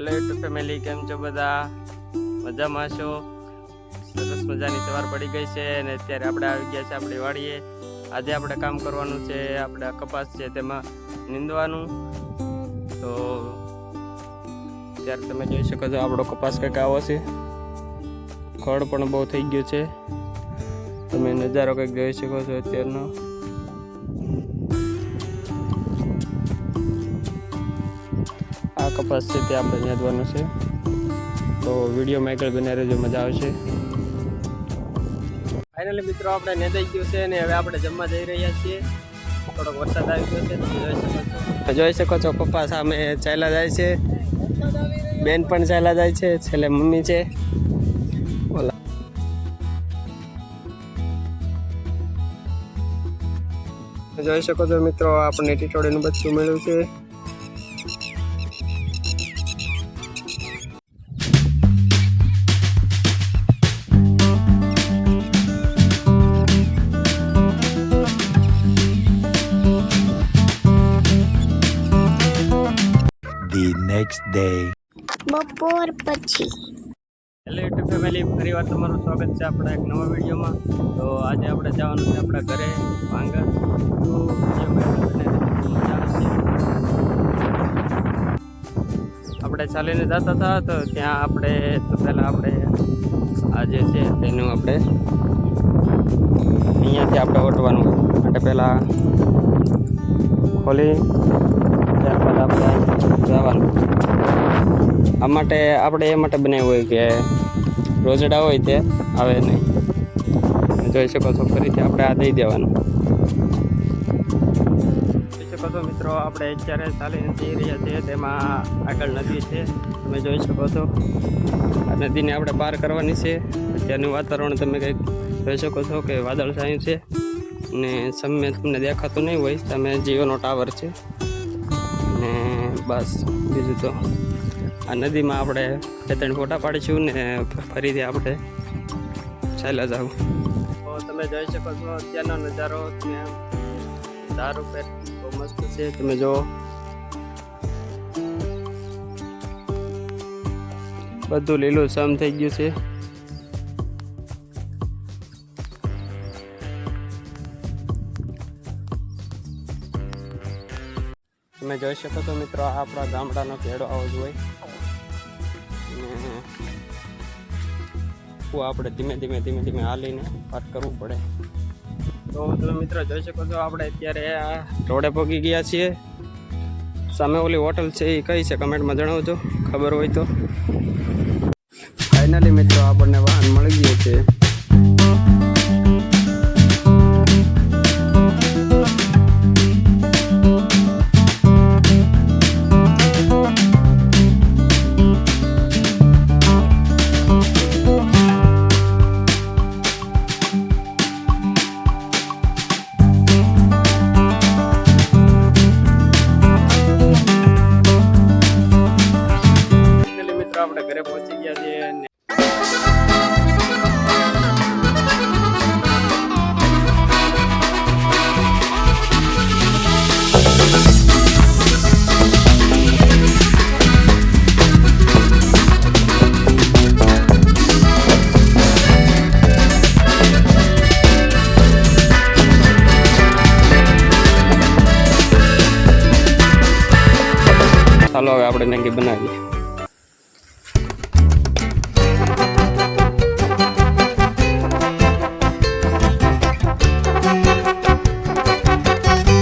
Hello YouTube family કેમ છો બધા? મજામાં છો? સરસ મજાની સવાર પડી ગઈ છે અને અત્યારે આપણે આવી ગયા છે આપણી વાડીએ. આજે આપણે કામ કરવાનું છે, આપણે કપાસ છે તેમાં નીંદવાનું. તો ત્યારે તમે જોઈ શકો છો આપણો કપાસ કંઈક આવો છે. ખડ પણ બહુ થઈ ગયું છે. તમે નજારો કંઈક જોઈ શકો છો અત્યારનો. આ કપાસ છે તે આપણે નેદવાનો છે. તો વિડીયોમાં આગળ બનાવી રહેજો, મજા આવશે. ફાઇનલી મિત્રો, આપણે નેદાઈ ગયું છે અને હવે આપણે જમવા જઈ રહ્યા છીએ. થોડોક વરસાદ આવી ગયો છે, તમે જોઈ શકો છો. પપ્પા સામે ચાલ્યા જાય છે. બેન પણ ચાલ્યા જાય છે, છેલ્લે મમ્મી છે. ઓલા. જોઈ શકો છો મિત્રો, આપણને ટીટોડીનું બચ્ચું મળ્યું છે. Next day. બપોર પછી. હેલો યુટ્યુબ ફેમિલી ફરી વાર તમારું સ્વાગત છે આપણા એક નવા વિડીયોમાં. તો આજે આપણે જવાનું છે આપણા ઘરે વાંગર તો આપણે ચાલીને જતા હતા તો ત્યાં આપણે તો પહેલાં આપણે આજે છે તેનું આપણે અહીંયાથી આપણે ઓટવાનું. માટે પહેલાં ખોલી ત્યારબાદ આપણે જવાનું આ માટે આપણે એ માટે બનાવ્યું હોય કે રોજડા હોય તે આવે નહીં. જોઈ શકો છો, ફરીથી આપણે આ દઈ દેવાનું. જોઈ શકો છો મિત્રો, આપણે અત્યારે ચાલીને જઈ રહ્યા છીએ, તેમાં આગળ નદી છે. તમે જોઈ શકો છો, આ નદીને આપણે પાર કરવાની છે. અત્યારનું વાતાવરણ તમે કંઈક જોઈ શકો છો કે વાદળછાયું છે ને સામે તમને દેખાતું નહીં હોય તમે જીઓનો ટાવર છે. બસ, બીજું તો. આ નદીમાં આપણે બે ત્રણ ફોટા પાડીશું ને ફરીથી આપણે ચાલ્યા જાવ તો તમે જોઈ શકો છો, અત્યારનો નજારો તમે ધાર ઉપર બહુ મસ્ત છે. તમે જો બધું લીલું સમ થઈ ગયું છે. તમે જોઈ શકો છો મિત્રો, આ આપણા ગામડાનો ખેડો આવો હોય. ને આપણે ધીમે ધીમે ધીમે ધીમે હાલીને વાત કરવું પડે. તો તમે મિત્રો જોઈ શકો છો, આપણે અત્યારે આ રોડે પહોંચી ગયા છીએ. સામે ઓલી હોટલ છે, એ કઈ છે કમેન્ટમાં જણાવજો, ખબર હોય તો. ફાઇનલી મિત્રો, આપણને વાહન મળી ગયું છે. આપણે ઘરે પહોંચી ગયા છીએ અને ચાલો હવે આપણે મેગી બનાવી